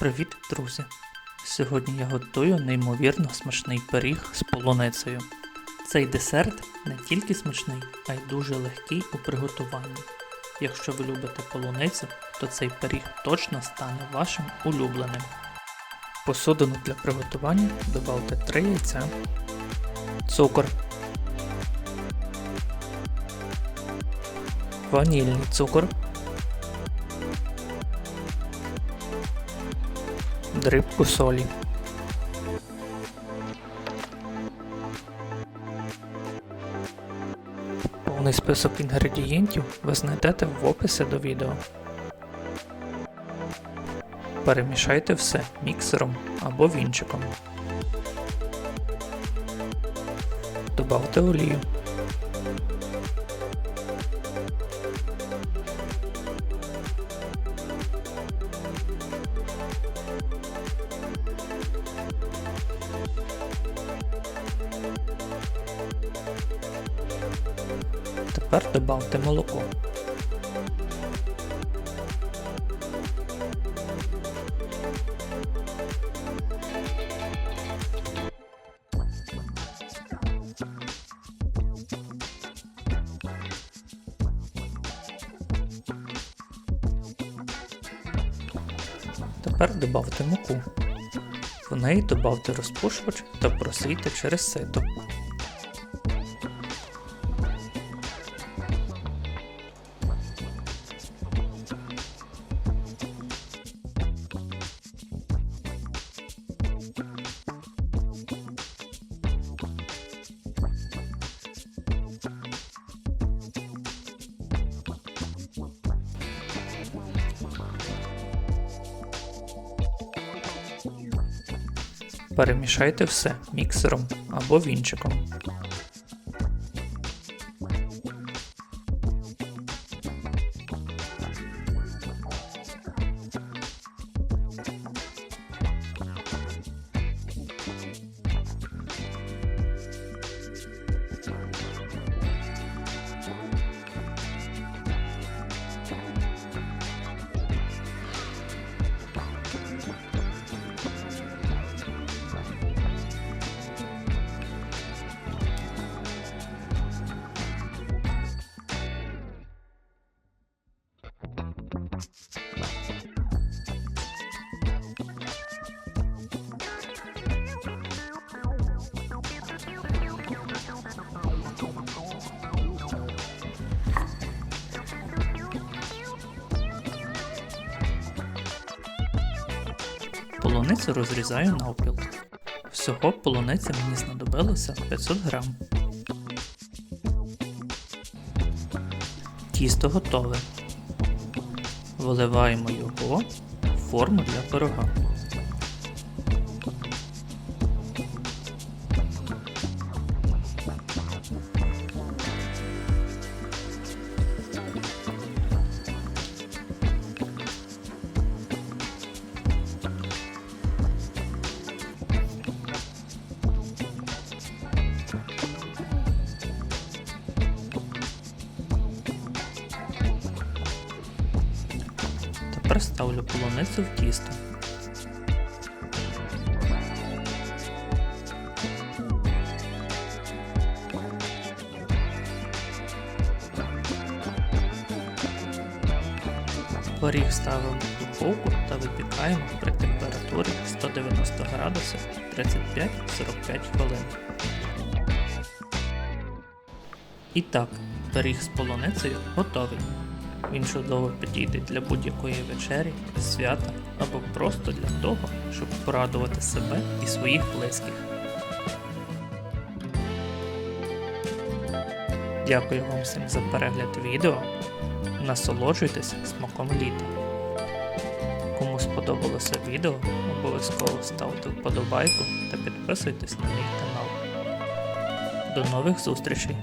Привіт, друзі! Сьогодні я готую неймовірно смачний пиріг з полуницею. Цей десерт не тільки смачний, а й дуже легкий у приготуванні. Якщо ви любите полуницю, то цей пиріг точно стане вашим улюбленим. Посудину для приготування додавте 3 яйця, цукор, ванільний цукор, дрібку солі. Повний список інгредієнтів ви знайдете в описі до відео. Перемішайте все міксером або вінчиком. Добавте олію. Тепер добавте молоко. Тепер добавте муку. В неї добавте розпушувач та просийте через сито. Перемішайте все міксером або вінчиком. Полуницю розрізаю навпіл. Всього полуниці мені знадобилося 500 грам. Тісто готове. Виливаємо його в форму для пирога. Тепер ставлю полуницю в тісто. Пиріг ставимо в духовку та випікаємо при температурі 190 градусів 35-45 хвилин. І так, пиріг з полуницею готовий. Він чудово підійде для будь-якої вечері, свята або просто для того, щоб порадувати себе і своїх близьких. Дякую вам всім за перегляд відео. Насолоджуйтесь смаком літа. Кому сподобалося відео, обов'язково ставте вподобайку та підписуйтесь на мій канал. До нових зустрічей!